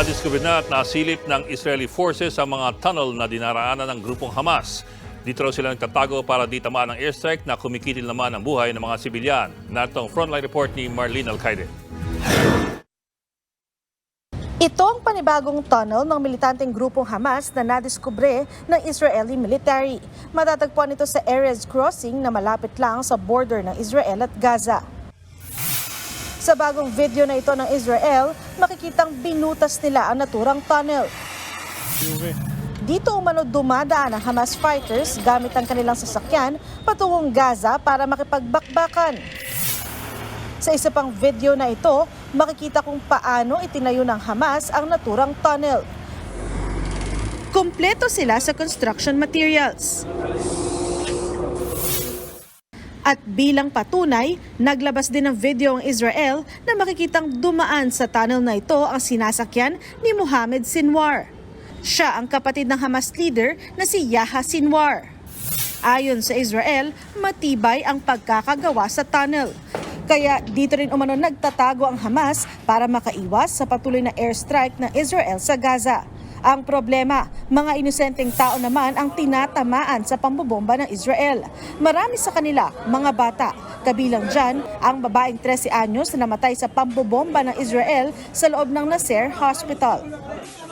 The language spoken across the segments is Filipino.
Nadiskubre na at nasilip ng Israeli forces ang mga tunnel na dinaraanan ng grupong Hamas. Dito raw sila nagtatago para di tamaan ng airstrike na kumikitil naman ang buhay ng mga sibilyan. Narito ang frontline report ni Marlene Alcaide. Ito ang panibagong tunnel ng militanteng grupong Hamas na nadiskubre ng Israeli military. Matatagpuan ito sa Erez Crossing na malapit lang sa border ng Israel at Gaza. Sa bagong video na ito ng Israel, makikitang binutas nila ang naturang tunnel. Dito umano dumadaan ang Hamas fighters gamit ang kanilang sasakyan patungong Gaza para makipagbakbakan. Sa isa pang video na ito, makikita kung paano itinayo ng Hamas ang naturang tunnel. Kompleto sila sa construction materials. At bilang patunay, naglabas din ng video ang Israel na makikitang dumaan sa tunnel na ito ang sinasakyan ni Mohammed Sinwar. Siya ang kapatid ng Hamas leader na si Yahya Sinwar. Ayon sa Israel, matibay ang pagkakagawa sa tunnel. Kaya dito rin umano nagtatago ang Hamas para makaiwas sa patuloy na airstrike ng Israel sa Gaza. Ang problema, mga inosenteng tao naman ang tinatamaan sa pambobomba ng Israel. Marami sa kanila, mga bata. Kabilang dyan, ang babaeng 13 anyos na namatay sa pambobomba ng Israel sa loob ng Nasser Hospital.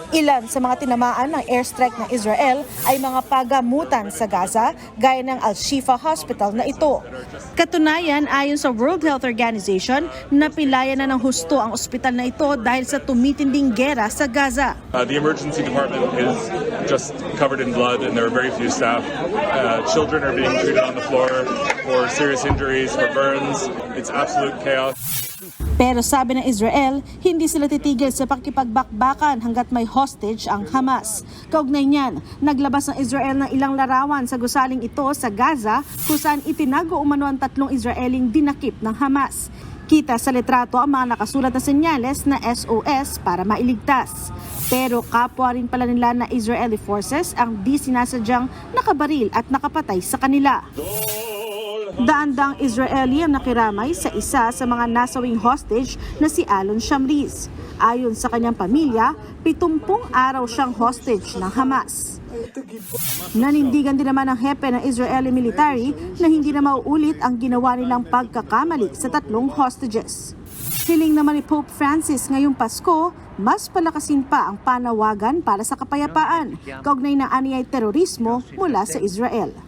Ilan sa mga tinamaan ng airstrike ng Israel ay mga pagamutan sa Gaza gaya ng Al-Shifa Hospital na ito. Katunayan, ayon sa World Health Organization, napilayan na ng husto ang ospital na ito dahil sa tumitinding gera sa Gaza. Uh, the emergency department is just covered in blood, and there are very few staff. Uh, children are being treated on the floor for serious injuries, for burns. It's absolute chaos. Pero sabi ng Israel, hindi sila titigil sa pakipagbakbakan hanggat may hostage ang Hamas. Kaugnay niyan, naglabas ng Israel ng ilang larawan sa gusaling ito sa Gaza kung saan itinago umano ang tatlong Israeling dinakip ng Hamas. Kita sa litrato ang mga nakasulat na senyales na SOS para mailigtas. Pero kapwa rin pala nila na Israeli forces ang di sinasadyang nakabaril at nakapatay sa kanila. Daandang Israeli ang nakiramay sa isa sa mga nasawing hostage na si Alon Shamriz. Ayon sa kanyang pamilya, 70 araw siyang hostage ng Hamas. Nanindigan din naman ang hepe ng Israeli military na hindi na mauulit ang ginawa nilang pagkakamali sa tatlong hostages. Hiling naman ni Pope Francis ngayong Pasko, mas palakasin pa ang panawagan para sa kapayapaan, kaugnay ng aniyay terorismo mula sa Israel.